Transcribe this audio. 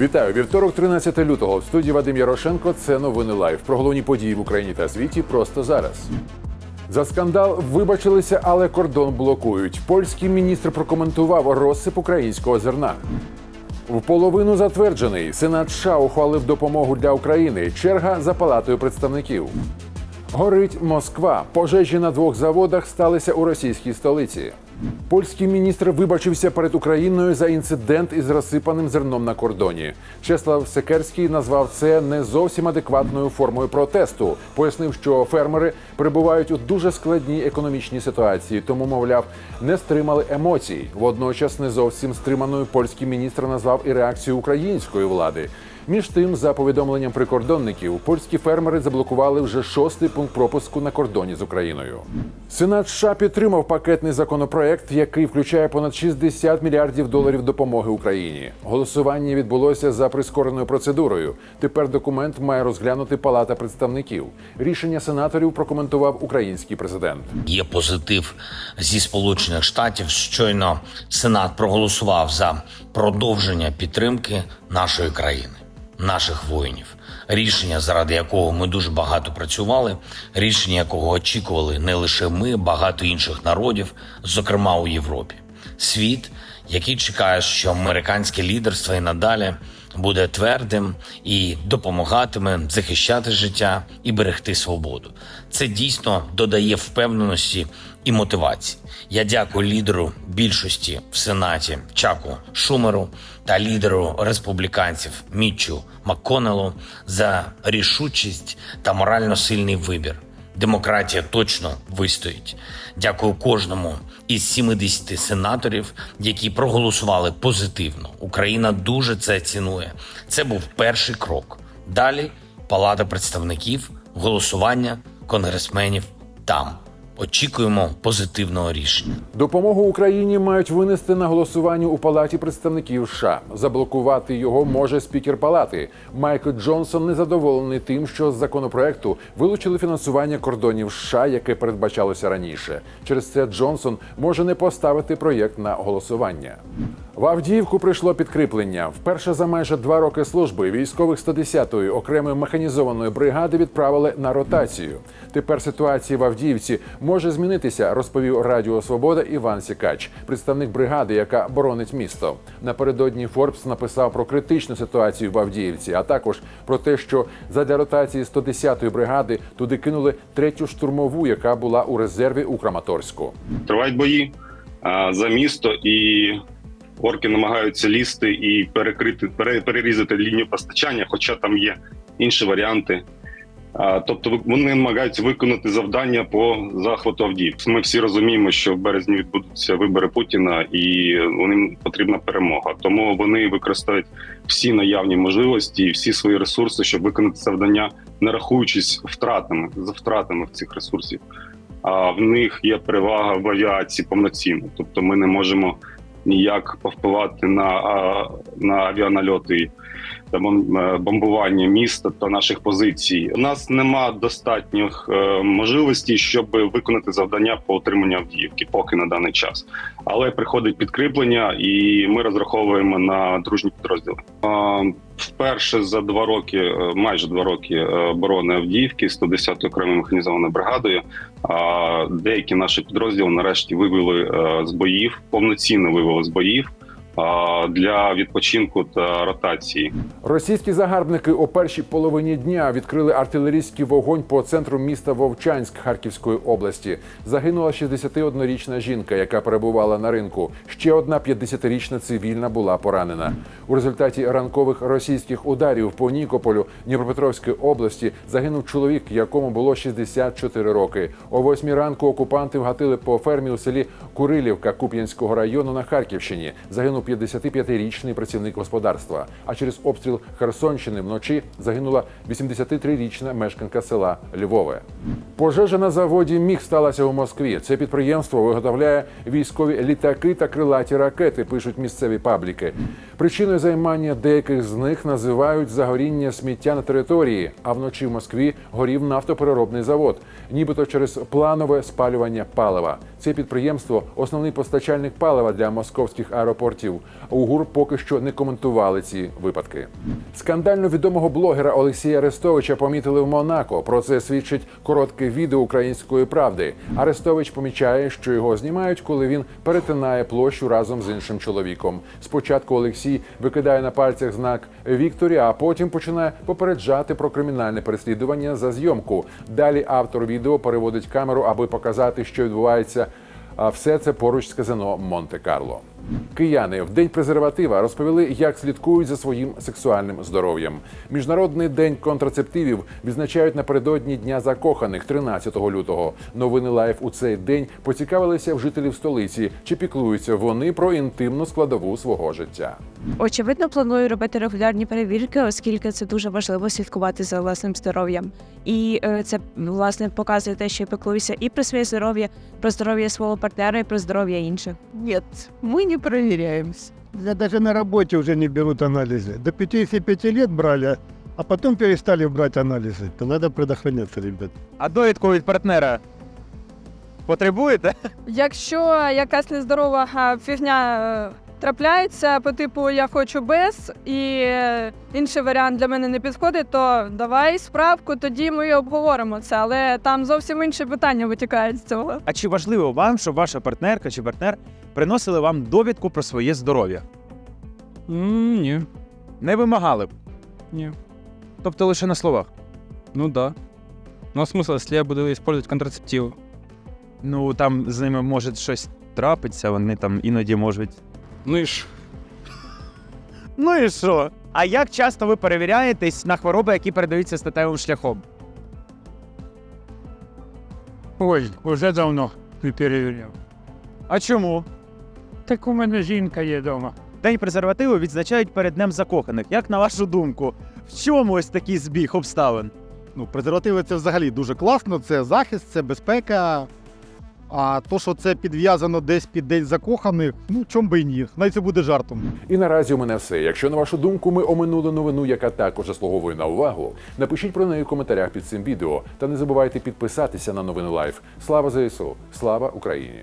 Вітаю вівторок, 13 лютого. В студії Вадим Ярошенко. Це новини лайв. Про головні події в Україні та світі просто зараз. За скандал вибачилися, але кордон блокують. Польський міністр прокоментував розсип українського зерна. В половину затверджений. Сенат США ухвалив допомогу для України. Черга за палатою представників. Горить Москва. Пожежі на двох заводах сталися у російській столиці. Польський міністр вибачився перед Україною за інцидент із розсипаним зерном на кордоні. Чеслав Секерський назвав це не зовсім адекватною формою протесту. Пояснив, що фермери перебувають у дуже складній економічній ситуації, тому, мовляв, не стримали емоцій. Водночас не зовсім стриманою польський міністр назвав і реакцію української влади. Між тим, за повідомленням прикордонників, польські фермери заблокували вже шостий пункт пропуску на кордоні з Україною. Сенат США підтримав пакетний законопроект, який включає понад 60 мільярдів доларів допомоги Україні. Голосування відбулося за прискореною процедурою. Тепер документ має розглянути Палата представників. Рішення сенаторів прокоментував український президент. Є позитив зі Сполучених Штатів. Щойно Сенат проголосував за продовження підтримки нашої країни, наших воїнів. Рішення, заради якого ми дуже багато працювали, рішення якого очікували не лише ми, багато інших народів, зокрема у Європі. Світ, який чекає, що американське лідерство і надалі буде твердим і допомагатиме захищати життя і берегти свободу. Це дійсно додає впевненості і мотивації. Я дякую лідеру більшості в Сенаті Чаку Шумеру та лідеру республіканців Мітчу Макконелу за рішучість та морально сильний вибір. Демократія точно вистоїть. Дякую кожному із 70 сенаторів, які проголосували позитивно. Україна дуже це цінує. Це був перший крок. Далі Палата представників, голосування конгресменів там. Очікуємо позитивного рішення. Допомогу Україні мають винести на голосування у палаті представників США. Заблокувати його може спікер палати. Майкл Джонсон незадоволений тим, що з законопроекту вилучили фінансування кордонів США, яке передбачалося раніше. Через це Джонсон може не поставити проєкт на голосування. В Авдіївку прийшло підкріплення. Вперше за майже два роки служби військових 110-ї окремої механізованої бригади відправили на ротацію. Тепер ситуація в Авдіївці може змінитися, розповів Радіо Свобода Іван Сікач, представник бригади, яка боронить місто. Напередодні Форбс написав про критичну ситуацію в Авдіївці, а також про те, що задля ротації 110-ї бригади туди кинули третю штурмову, яка була у резерві у Краматорську. Тривають бої за місто, і орки намагаються лізти і перекрити, пере, перерізати лінію постачання, хоча там є інші варіанти. Тобто, вони намагаються виконати завдання по захвату Авдіївки. Ми всі розуміємо, що в березні відбудуться вибори Путіна, і вони потрібна перемога. Тому вони використають всі наявні можливості і всі свої ресурси, щоб виконати завдання, не рахуючись втратами за втратами цих ресурсів а в них є перевага в авіації повноцінно. Тобто ми не можемо ніяк повпливати на, на авіанальоти та е, бомбування міста та наших позицій. У нас нема достатніх е, можливостей, щоб виконати завдання по отриманню Авдіївки, поки на даний час. Але приходить підкріплення, і ми розраховуємо на дружні підрозділи. Вперше за два роки, е, майже два роки е, оборони Авдіївки 110 окремою механізованою бригадою. Деякі наші підрозділи нарешті вивели е, з боїв, повноцінно вивели з боїв для відпочинку та ротації. Російські загарбники у першій половині дня відкрили артилерійський вогонь по центру міста Вовчанськ Харківської області. Загинула 61-річна жінка, яка перебувала на ринку. Ще одна 50-річна цивільна була поранена. У результаті ранкових російських ударів по Нікополю Дніпропетровської області загинув чоловік, якому було 64 роки. О 8 ранку окупанти вгатили по фермі у селі Курилівка Куп'янського району на Харківщині. Загинув 55-річний працівник господарства. А через обстріл Херсонщини вночі загинула 83-річна мешканка села Львове. Пожежа на заводі міг сталася у Москві. Це підприємство виготовляє військові літаки та крилаті ракети. Пишуть місцеві пабліки. Причиною займання деяких з них називають загоріння сміття на території, а вночі в Москві горів нафтопереробний завод, нібито через планове спалювання палива. Це підприємство основний постачальник палива для московських аеропортів. У ГУР поки що не коментували ці випадки. Скандально відомого блогера Олексія Арестовича помітили в Монако. Про це свідчить коротке відео української правди. Арестович помічає, що його знімають, коли він перетинає площу разом з іншим чоловіком. Спочатку Олексій викидає на пальцях знак Вікторі, а потім починає попереджати про кримінальне переслідування за зйомку. Далі автор відео переводить камеру, аби показати, що відбувається. А все це поруч з казино Монте-Карло. Кияни в день презерватива розповіли, як слідкують за своїм сексуальним здоров'ям. Міжнародний день контрацептивів відзначають напередодні дня закоханих 13 лютого. Новини лайф у цей день поцікавилися в жителів столиці, чи піклуються вони про інтимну складову свого життя. Очевидно, планую робити регулярні перевірки, оскільки це дуже важливо слідкувати за власним здоров'ям. І е, це власне показує те, що я піклуюся і про своє здоров'я, про здоров'я свого партнера, і про здоров'я інших. Нет, мы не проверяемся. Я даже на работе уже не берут анализы. До 55 лет брали, а потом перестали брать анализы. То надо предохраняться, ребят. А довідку від партнера потребуєте? Якщо якась нездорова а, фігня е, трапляється, по типу я хочу без, і е, інший варіант для мене не підходить, то давай справку, тоді ми обговоримо це. Але там зовсім інші питання витікають з цього. А чи важливо вам, щоб ваша партнерка чи партнер приносили вам довідку про своє здоров'я? М, Ні, Не вимагали б. ні. Тобто лише на словах. Ну да. Ну а смысл, если я буду использовать контрацептивы? Ну там з ними може щось трапиться, вони там іноді можуть. Ну и ж. Ну і що? А як часто ви перевіряєтесь на хвороби, які передаються статевим шляхом? Ой, уже давно не перевіряв. А чому? Так у мене жінка є вдома. День презервативу відзначають перед Днем закоханих. Як на вашу думку, в чому ось такий збіг обставин? Ну, презервативи це взагалі дуже класно, це захист, це безпека. А то, що це підв'язано десь під день закоханих, ну чом би і ні. Навіть це буде жартом. І наразі у мене все. Якщо на вашу думку ми оминули новину, яка також заслуговує на увагу, напишіть про неї в коментарях під цим відео. Та не забувайте підписатися на новини Лайф. Слава ЗСУ! Слава Україні!